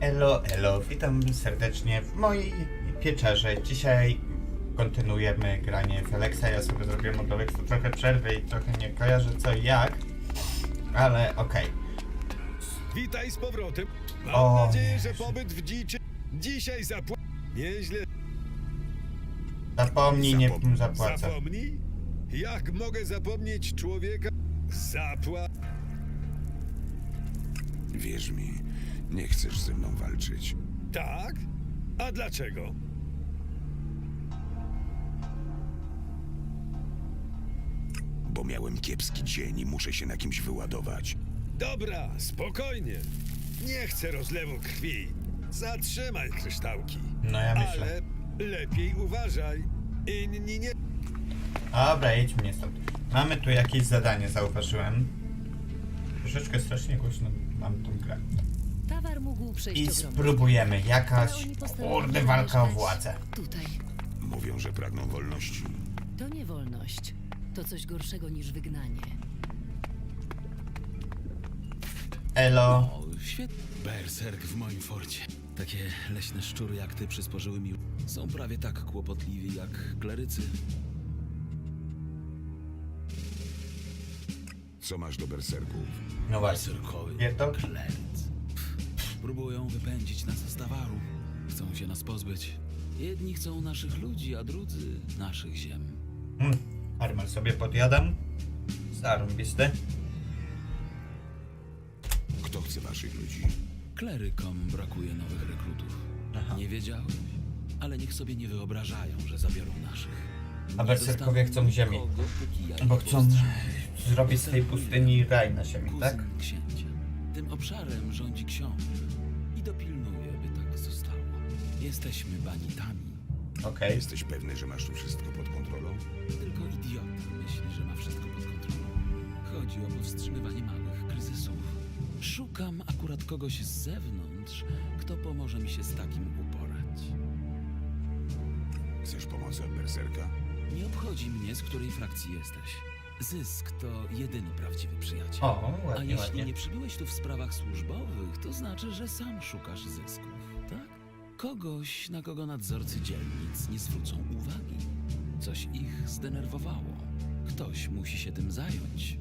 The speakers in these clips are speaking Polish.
Elo, elo, witam serdecznie w mojej pieczarze. Dzisiaj kontynuujemy granie w Alexa. Ja sobie zrobiłem od Alexa trochę przerwy i trochę nie kojarzę co i jak, ale okej. Witaj z powrotem. Mam O, nadzieję, że pobyt w dziczy dzisiaj zapła... Nieźle Zapomnij, nie Zapom- zapłacę. Zapomnij? Jak mogę zapomnieć człowieka? Zapła... Wierz mi, nie chcesz ze mną walczyć. Tak? A dlaczego? Bo miałem kiepski dzień i muszę się na kimś wyładować. Dobra, spokojnie. Nie chcę rozlewu krwi. Zatrzymaj kryształki. No ja myślę. Ale lepiej uważaj. Inni nie... Dobra, jedź mnie stąd. Mamy tu jakieś zadanie, zauważyłem. Troszeczkę strasznie głośno mam tą grę. Tawar mógł przejść I ogromny. spróbujemy. Jakaś, kurde, walka o mieszkać władzę. Tutaj. Mówią, że pragną wolności. To nie wolność. To coś gorszego niż wygnanie. Elo. O, świetnie. Berserk w moim forcie. Takie leśne szczury jak ty przysporzyły mi... Są prawie tak kłopotliwi jak klerycy. Co masz do berserków? No właśnie. Berserkowy Pierdol? kleryc. Próbują wypędzić nas z Tawaru. Chcą się nas pozbyć. Jedni chcą naszych ludzi, a drudzy naszych ziem. Hmm. Armel sobie podjadam. Zarąbisty. Kto chce waszych ludzi? Klerykom brakuje nowych rekrutów. Aha. Nie wiedziałem, ale niech sobie nie wyobrażają, że zabiorą naszych. A berserkowie chcą ziemi. Bo chcą zrobić z tej pustyni raj na ziemi, tak? księcia. Tym obszarem rządzi książę i dopilnuje, by tak zostało. Jesteśmy banitami. Okej. Jesteś pewny, że masz tu wszystko pod kontrolą? Tylko idiota myśli, że ma wszystko pod kontrolą. Chodzi o powstrzymywanie małych kryzysów. Szukam akurat kogoś z zewnątrz, kto pomoże mi się z takim uporać. Chcesz pomocy od berserka? Nie obchodzi mnie, z której frakcji jesteś. Zysk to jedyny prawdziwy przyjaciel. O, A ładnie, jeśli ładnie. nie przybyłeś tu w sprawach służbowych, to znaczy, że sam szukasz zysków, tak? Kogoś, na kogo nadzorcy dzielnic nie zwrócą uwagi. Coś ich zdenerwowało. Ktoś musi się tym zająć.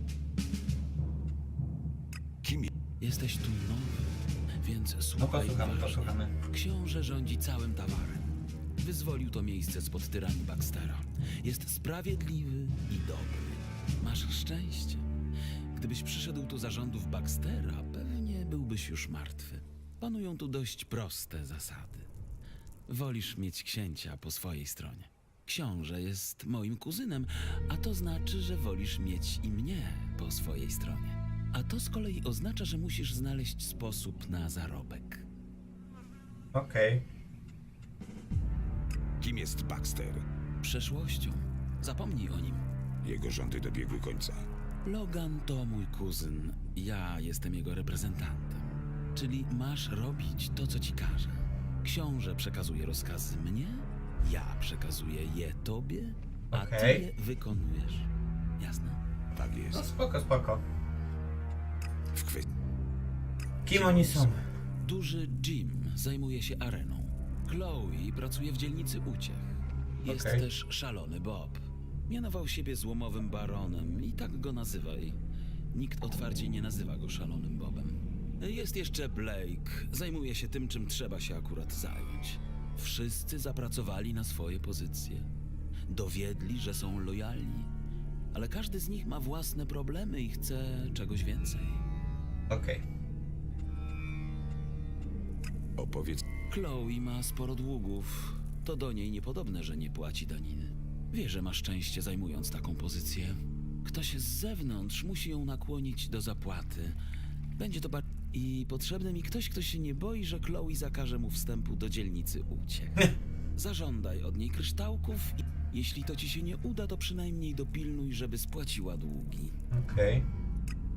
Kim je- Jesteś tu nowy, więc No słuchaj posłuchamy, uważnie. posłuchamy. Książę rządzi całym tawarem. Wyzwolił to miejsce spod tyranii Baxtera. Jest sprawiedliwy i dobry. Masz szczęście. Gdybyś przyszedł tu za rządów Baxtera, pewnie byłbyś już martwy. Panują tu dość proste zasady. Wolisz mieć księcia po swojej stronie. Książę jest moim kuzynem, a to znaczy, że wolisz mieć i mnie po swojej stronie. A to z kolei oznacza, że musisz znaleźć sposób na zarobek. Okej. Kim jest Baxter? przeszłością. Zapomnij o nim. Jego rządy dobiegły końca. Logan to mój kuzyn. Ja jestem jego reprezentantem. Czyli masz robić to, co ci każę. Książę przekazuje rozkazy mnie, ja przekazuję je tobie, a Okej. ty je wykonujesz. Jasne? Tak No jest. spoko, spoko. W kwestii... Kim oni są? Duży Jim zajmuje się areną. Chloe pracuje w dzielnicy uciech. Jest Okej. też szalony Bob. Mianował siebie złomowym baronem i tak go nazywaj. Nikt otwarcie nie nazywa go szalonym Bobem. Jest jeszcze Blake. Zajmuje się tym, czym trzeba się akurat zająć. Wszyscy zapracowali na swoje pozycje. Dowiedli, że są lojalni. Ale każdy z nich ma własne problemy i chce czegoś więcej. Okej. Opowiedz... Chloe ma sporo długów. To do niej niepodobne, że nie płaci daniny. Wie, że ma szczęście zajmując taką pozycję. Ktoś z zewnątrz musi ją nakłonić do zapłaty. Będzie to bar... I potrzebny mi ktoś, kto się nie boi, że Chloe zakaże mu wstępu do dzielnicy uciech. Zażądaj od niej kryształków i jeśli to ci się nie uda, to przynajmniej dopilnuj, żeby spłaciła długi. Okej.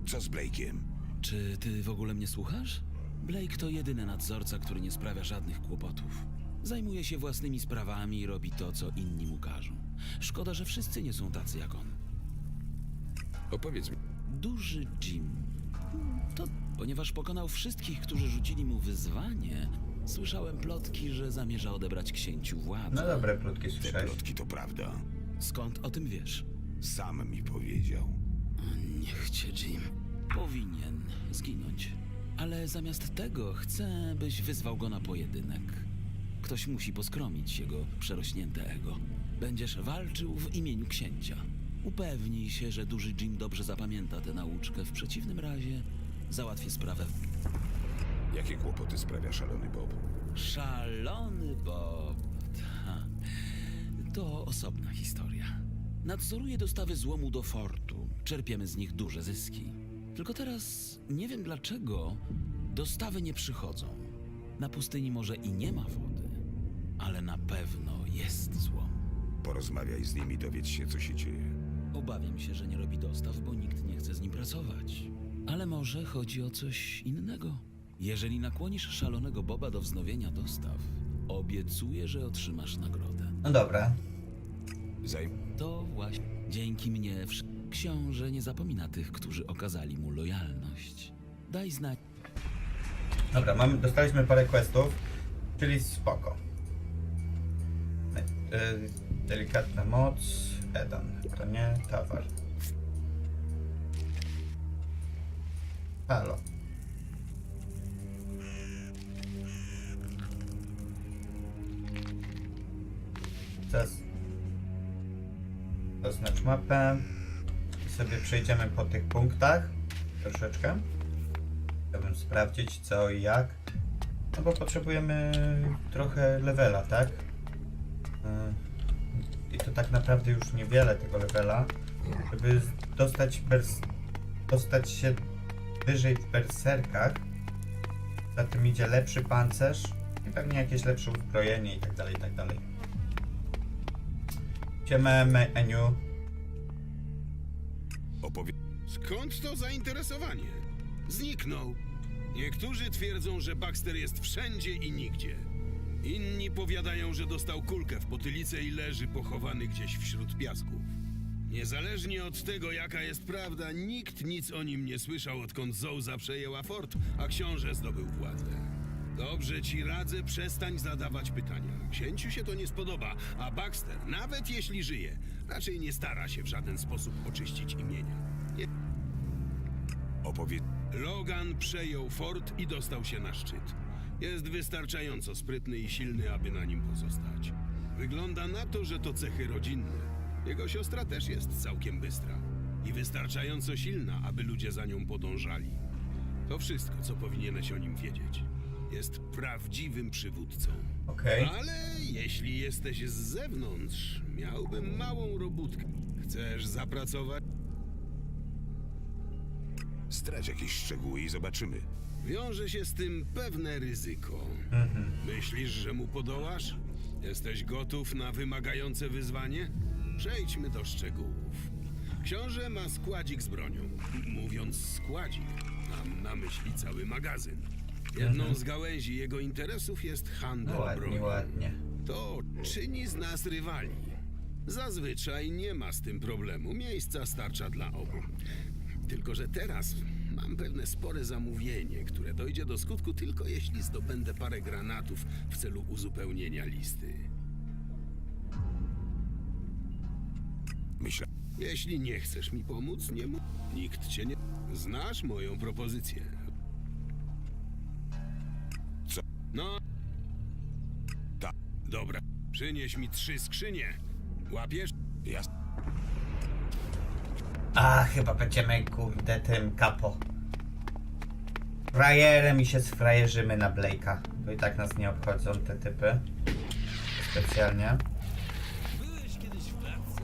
Co z Blake'iem? Czy ty w ogóle mnie słuchasz? Blake to jedyny nadzorca, który nie sprawia żadnych kłopotów. Zajmuje się własnymi sprawami i robi to, co inni mu każą. Szkoda, że wszyscy nie są tacy jak on. Opowiedz mi... Duży Jim. To Ponieważ pokonał wszystkich, którzy rzucili mu wyzwanie, słyszałem plotki, że zamierza odebrać księciu władzę. No dobre plotki Te słyszałeś. plotki to prawda. Skąd o tym wiesz? Sam mi powiedział. Niech cię, Jim. Powinien zginąć. Ale zamiast tego chcę, byś wyzwał go na pojedynek. Ktoś musi poskromić jego przerośnięte ego. Będziesz walczył w imieniu księcia. Upewnij się, że duży Jim dobrze zapamięta tę nauczkę. W przeciwnym razie załatwię sprawę. Jakie kłopoty sprawia szalony Bob? Szalony Bob. To osobna historia. Nadzoruję dostawy złomu do fortu. Czerpiemy z nich duże zyski. Tylko teraz nie wiem dlaczego dostawy nie przychodzą. Na pustyni może i nie ma wody, ale na pewno jest złom. Porozmawiaj z nimi, dowiedz się, co się dzieje. Obawiam się, że nie robi dostaw, bo nikt nie chce z nim pracować. Ale może chodzi o coś innego. Jeżeli nakłonisz szalonego Boba do wznowienia dostaw, obiecuję, że otrzymasz nagrodę. No dobra. Zaj... To właśnie dzięki mnie wsz- książę nie zapomina tych, którzy okazali mu lojalność. Daj znać. Dobra, mamy, dostaliśmy parę questów, czyli spoko. Yy, delikatna moc, Edan, to nie towar. Halo. Teraz zaznacz mapę i sobie przejdziemy po tych punktach troszeczkę. Chciałbym sprawdzić co i jak. No bo potrzebujemy trochę levela, tak? Tak naprawdę już niewiele tego levela. Żeby dostać, bers dostać się wyżej w berserkach. Za tym idzie lepszy pancerz i pewnie jakieś lepsze uzbrojenie i tak dalej, i tak dalej. Idziemy menu. Opowie... Skąd to zainteresowanie? Zniknął. Niektórzy twierdzą, że Baxter jest wszędzie i nigdzie. Inni powiadają, że dostał kulkę w potylicę i leży pochowany gdzieś wśród piasków. Niezależnie od tego, jaka jest prawda, nikt nic o nim nie słyszał, odkąd Zouza przejęła fort, a książę zdobył władzę. Dobrze ci radzę, przestań zadawać pytania. Księciu się to nie spodoba, a Baxter, nawet jeśli żyje, raczej nie stara się w żaden sposób oczyścić imienia. Nie Opowie... Logan przejął fort i dostał się na szczyt. Jest wystarczająco sprytny i silny, aby na nim pozostać. Wygląda na to, że to cechy rodzinne. Jego siostra też jest całkiem bystra i wystarczająco silna, aby ludzie za nią podążali. To wszystko, co powinieneś o nim wiedzieć. Jest prawdziwym przywódcą. Okej. Ale jeśli jesteś z zewnątrz, miałbym małą robótkę. Chcesz zapracować? Strać jakieś szczegóły i zobaczymy. Wiąże się z tym pewne ryzyko. Myślisz, że mu podołasz? Jesteś gotów na wymagające wyzwanie? Przejdźmy do szczegółów. Książę ma składzik z bronią. Mówiąc składzik, mam na myśli cały magazyn. Jedną z gałęzi jego interesów jest handel No ładnie, bronią. ładnie. To czyni z nas rywali. Zazwyczaj nie ma z tym problemu. Miejsca starcza dla obu. Tylko, że teraz mam pewne spore zamówienie, które dojdzie do skutku tylko jeśli zdobędę parę granatów w celu uzupełnienia listy. Myślę... Jeśli nie chcesz mi pomóc, nie mów. Nikt cię nie... Znasz moją propozycję. Co? No, Tak. dobra. Przynieś mi trzy skrzynie. Łapiesz? Jas... A, chyba będziemy kurde tym kapo. Frajerem i się sfrajerzymy na Blake'a. Bo i tak nas nie obchodzą te typy. Specjalnie. Byłeś kiedyś w klatce?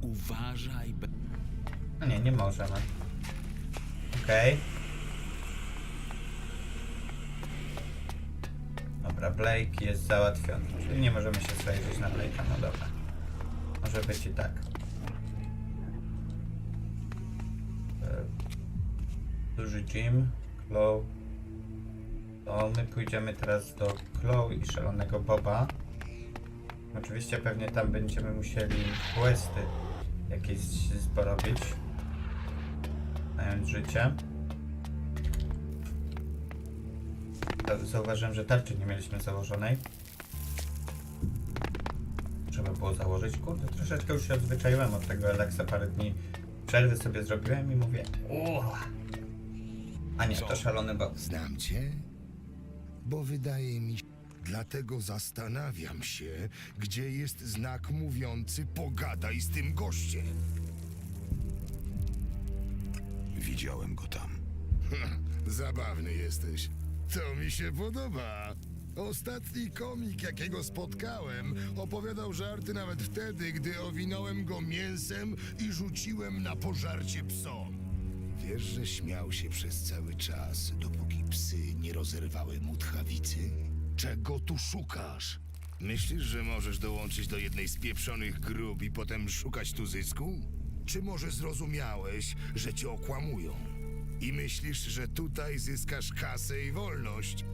Uważaj. No nie, nie możemy. Okej. Dobra, Blake jest załatwiony. Czyli nie możemy się sfrajerzyć na Blake'a. No dobra. Może być i tak. E, Duży Jim, Chloe. To my pójdziemy teraz do Chloe i szalonego Boba. Oczywiście pewnie tam będziemy musieli questy jakieś porobić. Mając życie. Zauważyłem, że tarczy nie mieliśmy założonej. Trzeba było założyć. Kurde, troszeczkę już się odzwyczaiłem od tego Alexa. Parę dni przerwy sobie zrobiłem i mówię uuu. A nie, to szalony bok. Znam cię? Bo wydaje mi się... Dlatego zastanawiam się, gdzie jest znak mówiący pogadaj z tym gościem. Widziałem go tam. Zabawny jesteś. To mi się podoba. Ostatni komik, jakiego spotkałem, opowiadał żarty nawet wtedy, gdy owinąłem go mięsem i rzuciłem na pożarcie psom. Wiesz, że śmiał się przez cały czas, dopóki psy nie rozerwały mu tchawicy? Czego tu szukasz? Myślisz, że możesz dołączyć do jednej z pieprzonych grup i potem szukać tu zysku? Czy może zrozumiałeś, że cię okłamują? I myślisz, że tutaj zyskasz kasę i wolność?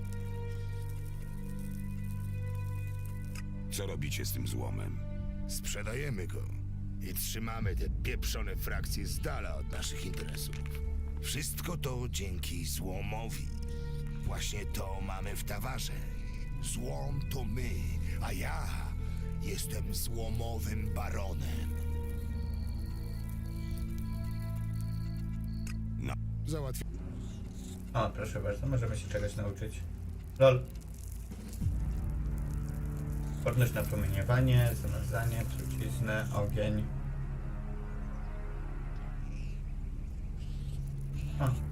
Co robicie z tym złomem? Sprzedajemy go i trzymamy te pieprzone frakcje z dala od naszych interesów. Wszystko to dzięki złomowi. Właśnie to mamy w tawarze. Złom to my, a ja jestem złomowym baronem. Załatwię. O, proszę bardzo, możemy się czegoś nauczyć. LOL. Odnoś na promieniowanie, zamazanie, truciznę, ogień. O.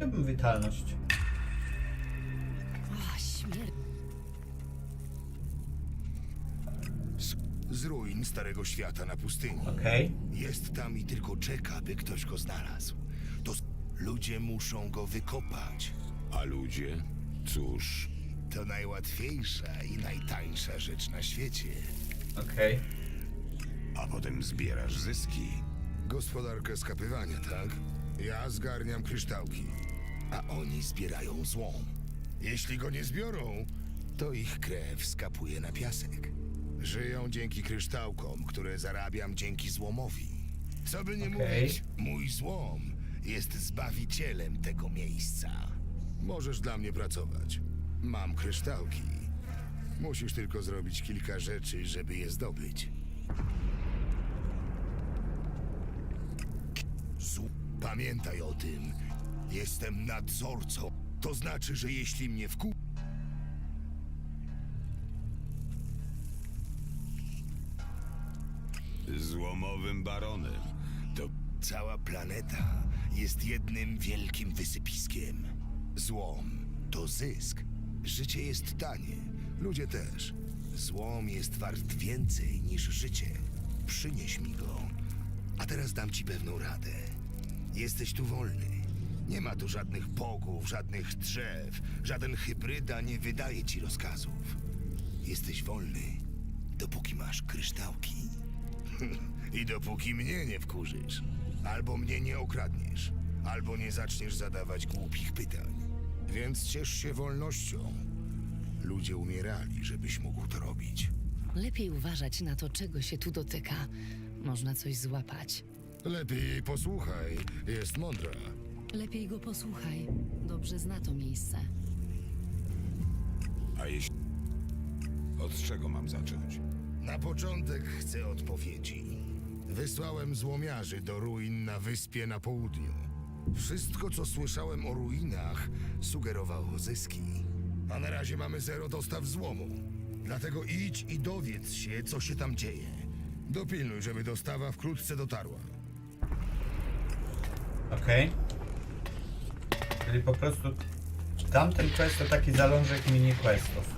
Ja bym witalność. O, śmierć. Z ruin Starego Świata na pustyni. Okej. Jest tam i tylko czeka, by ktoś go znalazł. To s- ludzie muszą go wykopać. A ludzie? Cóż, To najłatwiejsza i najtańsza rzecz na świecie. Okej. a potem zbierasz zyski. Gospodarkę skapywania, tak? Ja zgarniam kryształki, a oni zbierają złom. Jeśli go nie zbiorą, to ich krew skapuje na piasek. Żyją dzięki kryształkom, które zarabiam dzięki złomowi. Co by nie Okej. mówić, mój złom jest zbawicielem tego miejsca. Możesz dla mnie pracować. Mam kryształki. Musisz tylko zrobić kilka rzeczy, żeby je zdobyć. Zu- Pamiętaj o tym. Jestem nadzorcą. To znaczy, że jeśli mnie wku... Złomowym baronem. To Cała planeta jest jednym wielkim wysypiskiem. Złom to zysk. Życie jest tanie. Ludzie też. Złom jest wart więcej niż życie. Przynieś mi go. A teraz dam ci pewną radę. Jesteś tu wolny. Nie ma tu żadnych bogów, żadnych drzew. Żaden hybryda nie wydaje ci rozkazów. Jesteś wolny, dopóki masz kryształki. I dopóki mnie nie wkurzysz, albo mnie nie okradniesz, albo nie zaczniesz zadawać głupich pytań. Więc ciesz się wolnością. Ludzie umierali, żebyś mógł to robić. Lepiej uważać na to, czego się tu dotyka. Można coś złapać. Lepiej jej posłuchaj, jest mądra. Lepiej go posłuchaj. Dobrze zna to miejsce. A jeśli... Od czego mam zacząć? Na początek chcę odpowiedzi. Wysłałem złomiarzy do ruin na wyspie na południu. Wszystko, co słyszałem o ruinach, sugerowało zyski. A na razie mamy zero dostaw złomu. Dlatego idź i dowiedz się, co się tam dzieje. Dopilnuj, żeby dostawa wkrótce dotarła. Okej. Czyli po prostu tamten quest to taki zalążek mini questów.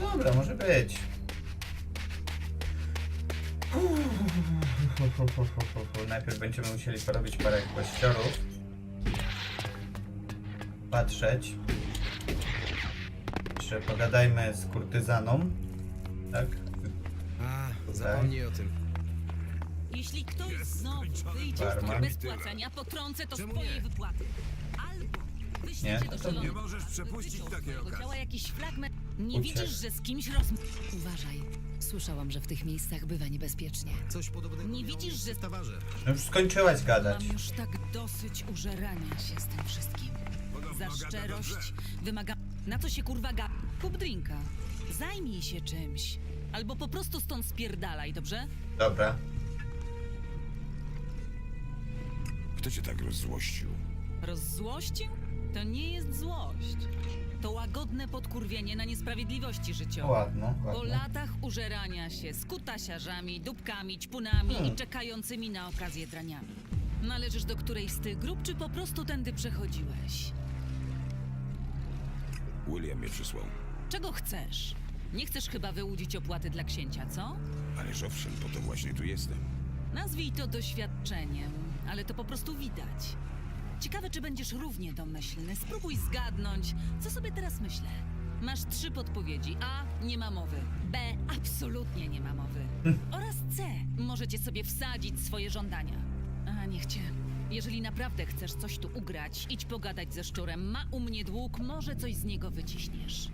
Dobra, może być. Najpierw będziemy musieli porobić parę questiorów. Patrzeć. Jeszcze pogadajmy z kurtyzaną. Tak? A, zapomnij o tym. Jeśli ktoś znowu wyjdzie Barman. stąd bez płacenia, potrącę to Czemu z twojej nie? wypłaty. Nie, to nie. szalonego. Możesz przepuścić takiej okazji. ciała jakiś fragment. Nie Uciekł. widzisz, że z kimś rozmawiasz? Uważaj. Słyszałam, że w tych miejscach bywa niebezpiecznie. Coś podobnego Nie miało widzisz, miejsce że- w Tawarze. No już skończyłaś gadać. Mam już tak dosyć użerania się z tym wszystkim. Za szczerość wymaga... Na co się kurwa ga... Kup drinka. Zajmij się czymś. Albo po prostu stąd spierdalaj, dobrze? Dobra. Kto cię tak rozzłościł? Rozzłościł? To nie jest złość. To łagodne podkurwienie na niesprawiedliwości życiowej. Ładno, Po ładno. latach użerania się z kutasiarzami, dupkami, ćpunami Hmm. i czekającymi na okazję draniami. Należysz do którejś z tych grup, czy po prostu tędy przechodziłeś? William mnie przysłał. Czego chcesz? Nie chcesz chyba wyłudzić opłaty dla księcia, co? Ależ owszem, po to właśnie tu jestem. Nazwij to doświadczeniem, ale to po prostu widać. Ciekawe, czy będziesz równie domyślny. Spróbuj zgadnąć, co sobie teraz myślę. Masz trzy podpowiedzi. A. Nie ma mowy. B. Absolutnie nie ma mowy. Oraz C. Możecie sobie wsadzić swoje żądania. A, niech cię. Jeżeli naprawdę chcesz coś tu ugrać, idź pogadać ze szczurem. Ma u mnie dług, może coś z niego wyciśniesz.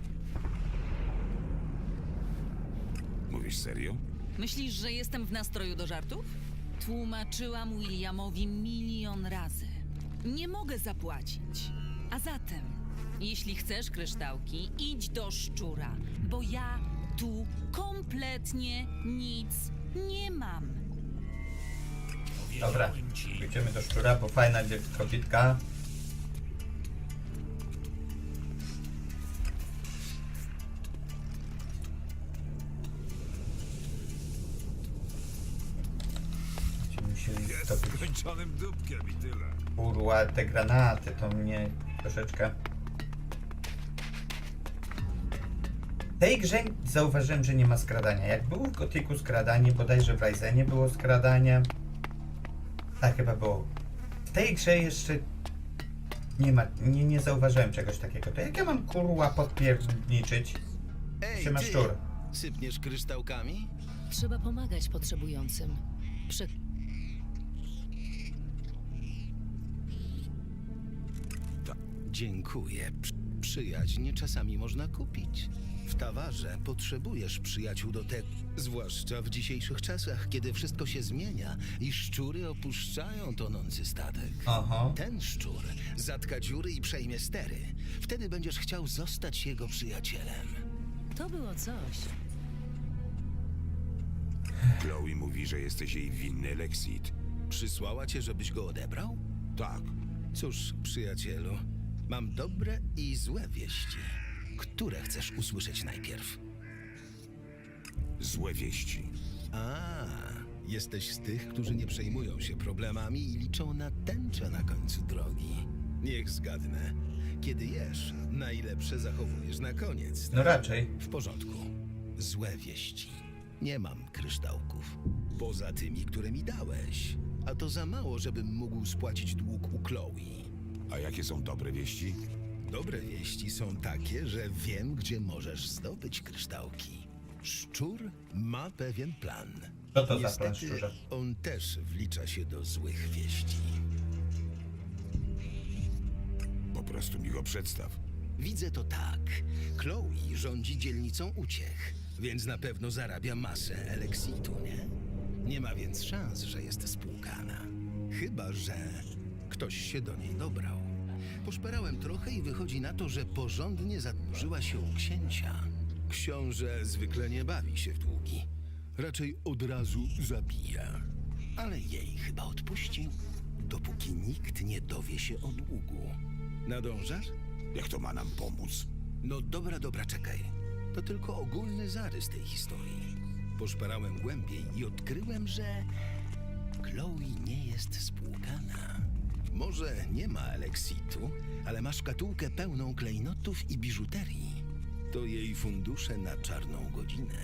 Mówisz serio? Myślisz, że jestem w nastroju do żartów? Tłumaczyłam Williamowi milion razy. Nie mogę zapłacić. A zatem, jeśli chcesz kryształki, idź do szczura, bo ja tu kompletnie nic nie mam. Dobra. Idziemy do szczura, bo fajna dziew- kobitka. Dupkiem i tyle. kurwa te granaty, to mnie troszeczkę... W tej grze zauważyłem, że nie ma skradania. Jak było w Gotiku skradanie, bodajże w Ryzenie było skradanie. Tak chyba było. W tej grze jeszcze nie ma, nie, nie zauważyłem czegoś takiego. To jak ja mam kurwa podpierniczyć? Ej, Siema ty! szczur. Sypniesz kryształkami? Trzeba pomagać potrzebującym. Prze... Dziękuję. Przy- Przyjaźń czasami można kupić. W Tawarze potrzebujesz przyjaciół do tego. Zwłaszcza w dzisiejszych czasach, kiedy wszystko się zmienia i szczury opuszczają tonący statek. Aha. Ten szczur zatka dziury i przejmie stery. Wtedy będziesz chciał zostać jego przyjacielem. To było coś. Chloe mówi, że jesteś jej winny Lexit. Przysłała cię, żebyś go odebrał? Tak. Cóż, przyjacielu, mam dobre i złe wieści. Które chcesz usłyszeć najpierw? Złe wieści. A, jesteś z tych, którzy nie przejmują się problemami i liczą na tęczę na końcu drogi. Niech zgadnę. Kiedy jesz, najlepsze zachowujesz na koniec. No raczej. W porządku. Złe wieści. Nie mam kryształków. Poza tymi, które mi dałeś. A to za mało, żebym mógł spłacić dług u Chloe. A jakie są dobre wieści? Dobre wieści są takie, że wiem, gdzie możesz zdobyć kryształki. Szczur ma pewien plan. Co to za Niestety, plan szczurza? on też wlicza się do złych wieści. Po prostu mi go przedstaw. Widzę to tak. Chloe rządzi dzielnicą uciech, więc na pewno zarabia masę eleksitu, nie? Nie ma więc szans, że jest spłukana. Chyba, że ktoś się do niej dobrał. Poszperałem trochę i wychodzi na to, że porządnie zadłużyła się u księcia. Książę zwykle nie bawi się w długi. Raczej od razu zabija. Ale jej chyba odpuścił, dopóki nikt nie dowie się o długu. Nadążasz? Jak to ma nam pomóc? No dobra, dobra, czekaj. To tylko ogólny zarys tej historii. Poszperałem głębiej i odkryłem, że Chloe nie jest spłukana. Może nie ma Alexitu, ale ma szkatułkę pełną klejnotów i biżuterii. To jej fundusze na czarną godzinę.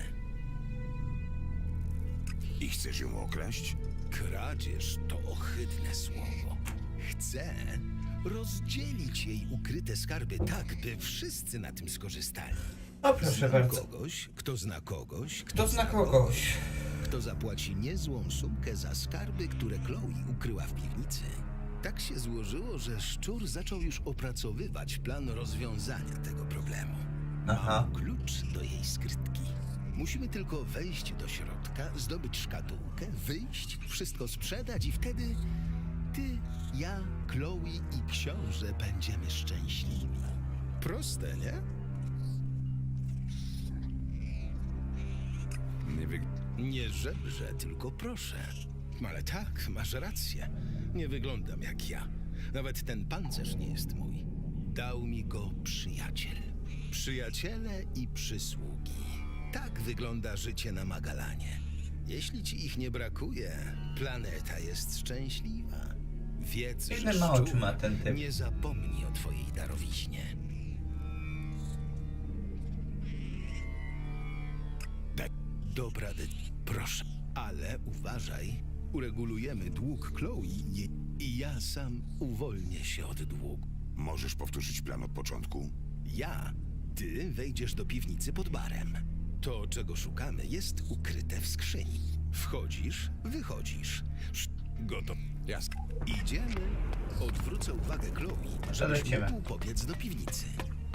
I chcesz ją okraść? Kradzież to ohydne słowo. Chcę rozdzielić jej ukryte skarby tak, by wszyscy na tym skorzystali. O, proszę Znam bardzo. kogoś, kto zna kogoś, Kto zna kogoś? kto zapłaci niezłą sumkę za skarby, które Chloe ukryła w piwnicy. Tak się złożyło, że szczur zaczął już opracowywać plan rozwiązania tego problemu. Aha. Klucz do jej skrytki. Musimy tylko wejść do środka, zdobyć szkatułkę, wyjść, wszystko sprzedać i wtedy ty, ja, Chloe i książę będziemy szczęśliwi. Proste, nie? Nie wy... Nie żebrze, tylko proszę. Ale tak, masz rację. Nie wyglądam jak ja. Nawet ten pancerz nie jest mój. Dał mi go przyjaciel. Przyjaciele i przysługi. Tak wygląda życie na Magalanie. Jeśli ci ich nie brakuje, planeta jest szczęśliwa. Wiedz, Ile że ma szczur ma ten typ? nie zapomni o twojej darowiźnie. Daj. Dobra, de- proszę. Ale uważaj, uregulujemy dług Chloe i, i ja sam uwolnię się od długu. Możesz powtórzyć plan od początku? Ja, ty wejdziesz do piwnicy pod barem. To, czego szukamy, jest ukryte w skrzyni. Wchodzisz, wychodzisz. Sz- Gotow. Jasne. Idziemy. Odwrócę uwagę Chloe, żebyś lecimy. mógł pobiec do piwnicy.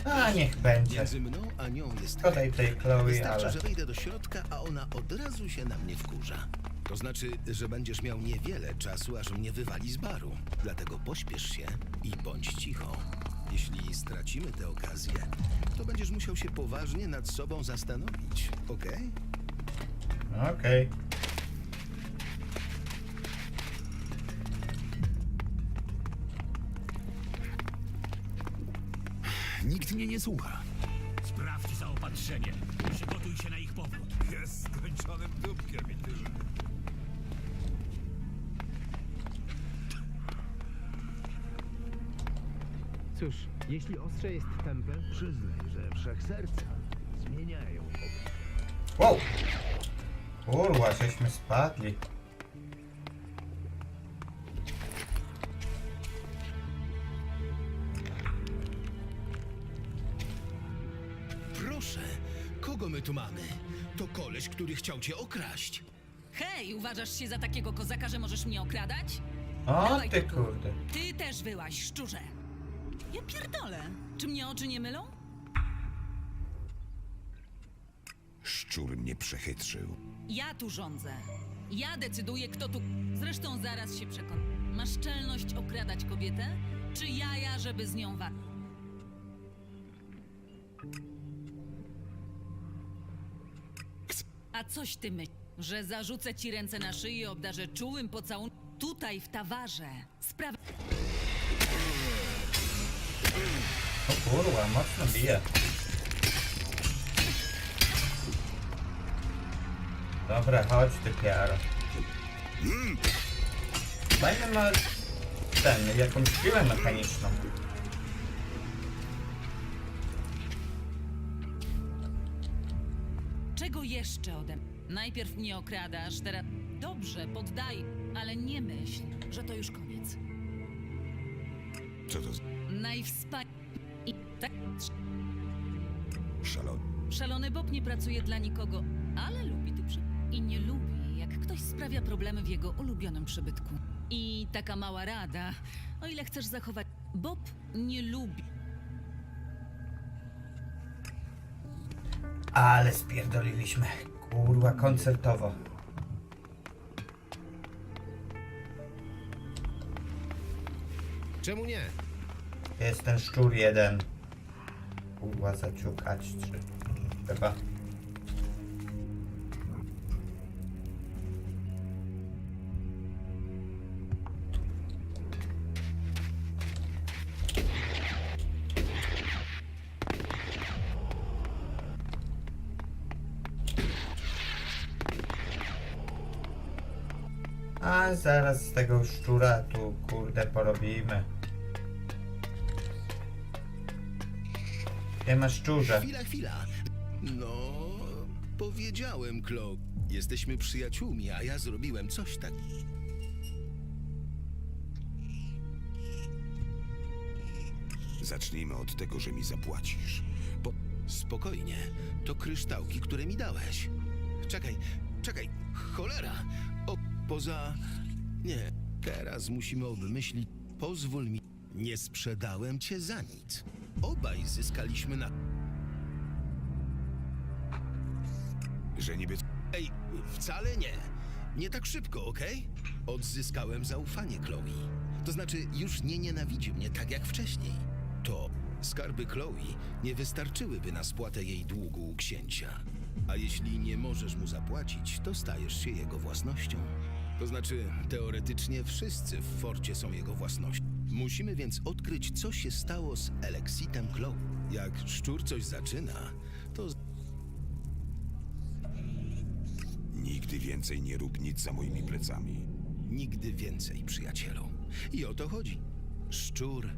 A, niech będzie. Między mną a nią jest Szkoda i tej Chloe, Wystarczy, ale... że wejdę do środka, a ona od razu się na mnie wkurza. To znaczy, że będziesz miał niewiele czasu, aż mnie wywali z baru. Dlatego pośpiesz się i bądź cicho. Jeśli stracimy tę okazję, to będziesz musiał się poważnie nad sobą zastanowić, okej? Okej. Nikt mnie nie słucha. Sprawdź zaopatrzenie. Przygotuj się na ich powrót. Jest skończonym dupkiem i tyle. Cóż, jeśli ostrze jest tępe, przyznaj, że wszechserca zmieniają Wow! Kurwa, żeśmy spadli. Proszę, kogo my tu mamy? To koleś, który chciał cię okraść. Hej, uważasz się za takiego kozaka, że możesz mnie okradać? O Dawaj ty tu. kurde. Ty też wyłaś, szczurze. Ja pierdolę. Czy mnie oczy nie mylą? Szczur mnie przechytrzył. Ja tu rządzę. Ja decyduję, kto tu... Zresztą zaraz się przekonam. Masz czelność okradać kobietę? Czy jaja, żeby z nią wa... A coś ty myślisz, że zarzucę ci ręce na szyję i obdarzę czułym pocałunkiem tutaj w tawarze? Sprawa... O kurwa, mocno bije. Dobra, chodź ty piaro. Fajny ma ten, jakąś siłę mechaniczną. Czego jeszcze ode mnie? Najpierw mnie okradasz, teraz... Dobrze, poddaj, ale nie myśl, że to już koniec. Co to za Najwspanialszy... I tak... szalon? Szalony Bob nie pracuje dla nikogo, ale lubi tu przy... I nie lubi, jak ktoś sprawia problemy w jego ulubionym przybytku. I taka mała rada, o ile chcesz zachować... Bob nie lubi. Ale spierdoliliśmy. Kurwa, koncertowo. Czemu nie? Jest ten szczur jeden. Kurwa, zaciukać. Chyba. A zaraz z tego szczura tu kurde porobimy. Nie ma szczurze. Chwila, chwila. No, powiedziałem, Chloe. Jesteśmy przyjaciółmi, a ja zrobiłem coś tak. Zacznijmy od tego, że mi zapłacisz. Po... Spokojnie, to kryształki, które mi dałeś. Czekaj, czekaj, cholera! O, poza... Nie, teraz musimy obmyślić. Pozwól mi. Nie sprzedałem cię za nic. Obaj zyskaliśmy na. Że niby... Ej, wcale nie. Nie tak szybko, okej? Odzyskałem zaufanie Chloe. To znaczy, już nie nienawidzi mnie tak jak wcześniej. To skarby Chloe nie wystarczyłyby na spłatę jej długu u księcia. A jeśli nie możesz mu zapłacić, to stajesz się jego własnością. To znaczy, teoretycznie wszyscy w forcie są jego własnością. Musimy więc odkryć, co się stało z Alexitem Chloe. Jak szczur coś zaczyna, to Nigdy więcej nie rób nic za moimi plecami. Nigdy więcej, przyjacielu. I o to chodzi. Szczur.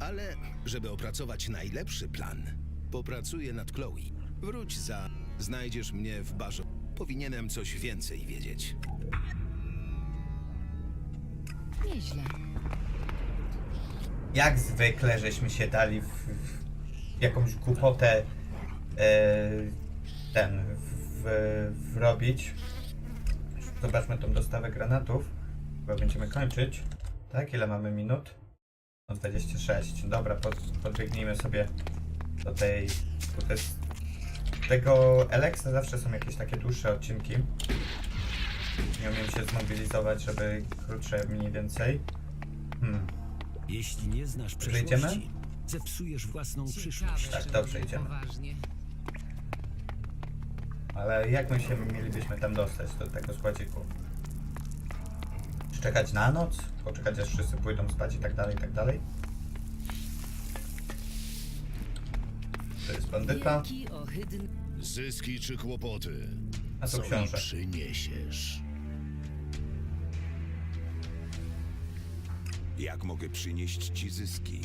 Ale żeby opracować najlepszy plan, popracuję nad Chloe. Wróć za. Znajdziesz mnie w barze. Powinienem coś więcej wiedzieć. Nieźle. Jak zwykle żeśmy się dali w, w jakąś głupotę e, ten w, wrobić. Zobaczmy tą dostawę granatów. Chyba będziemy kończyć. Tak, ile mamy minut? No 26. Dobra, pod, podbiegnijmy sobie do tej. Bo to jest, tego Alexa zawsze są jakieś takie dłuższe odcinki. Nie umiem się zmobilizować, żeby krótsze mniej więcej. Hmm. Jeśli nie znasz przeszłości, zepsujesz własną przyszłość. Tak, dobrze, idziemy. Poważnie. Ale jak my się mielibyśmy tam dostać do tego składziku? Czy czekać na noc? Poczekać aż wszyscy pójdą spać i tak dalej, i tak dalej? To jest bandyta, Wielki, ohydny... Zyski czy kłopoty? a Co mi książę. przyniesiesz? Jak mogę przynieść ci zyski?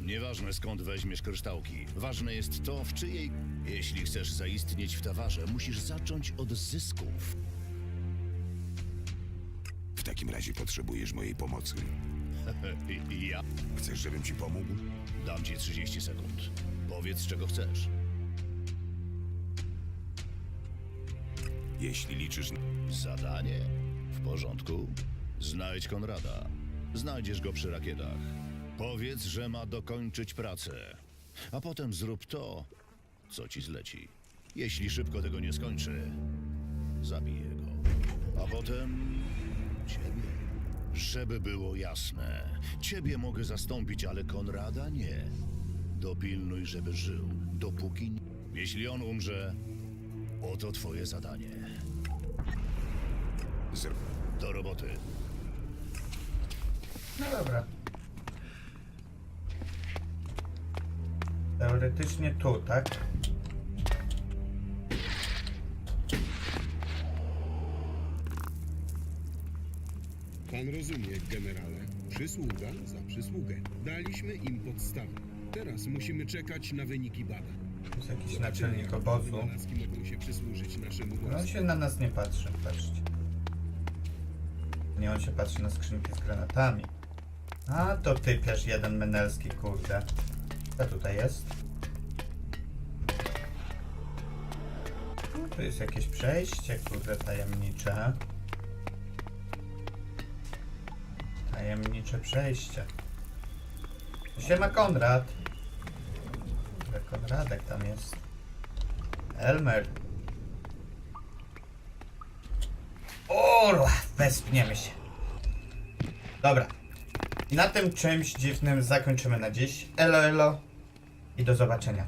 Nieważne skąd weźmiesz kryształki. Ważne jest to, w czyjej... Jeśli chcesz zaistnieć w towarze, musisz zacząć od zysków. W takim razie potrzebujesz mojej pomocy. ja Chcesz, żebym ci pomógł? dam ci 30 sekund. Powiedz, czego chcesz. Jeśli liczysz... Zadanie? W porządku. Znajdź Konrada. Znajdziesz go przy rakietach. Powiedz, że ma dokończyć pracę. A potem zrób to, co ci zleci. Jeśli szybko tego nie skończy, zabiję go. A potem ciebie. Żeby było jasne, ciebie mogę zastąpić, ale Konrada nie. Dopilnuj, żeby żył, dopóki... nie- Jeśli on umrze, oto twoje zadanie. Zr... Do roboty. No dobra. Teoretycznie tu, tak? Pan rozumie, generale. Przysługa za przysługę. Daliśmy im podstawę. Teraz musimy czekać na wyniki badań. To jest jakiś naczelnik obozu. wynalazki mogą się przysłużyć naszemu No on wojsku. się na nas nie patrzy, patrzcie. Nie, on się patrzy na skrzynki z granatami. A, to typiarz jeden menelski, kurde. Co tutaj jest? No, tu jest jakieś przejście, kurde, tajemnicze. Tajemnicze przejście. Siema Konrad. Kurde, Konradek tam jest. Elmer. Urła, wespniemy się. Dobra. Na tym czymś dziwnym zakończymy na dziś. Elo, elo. I do zobaczenia.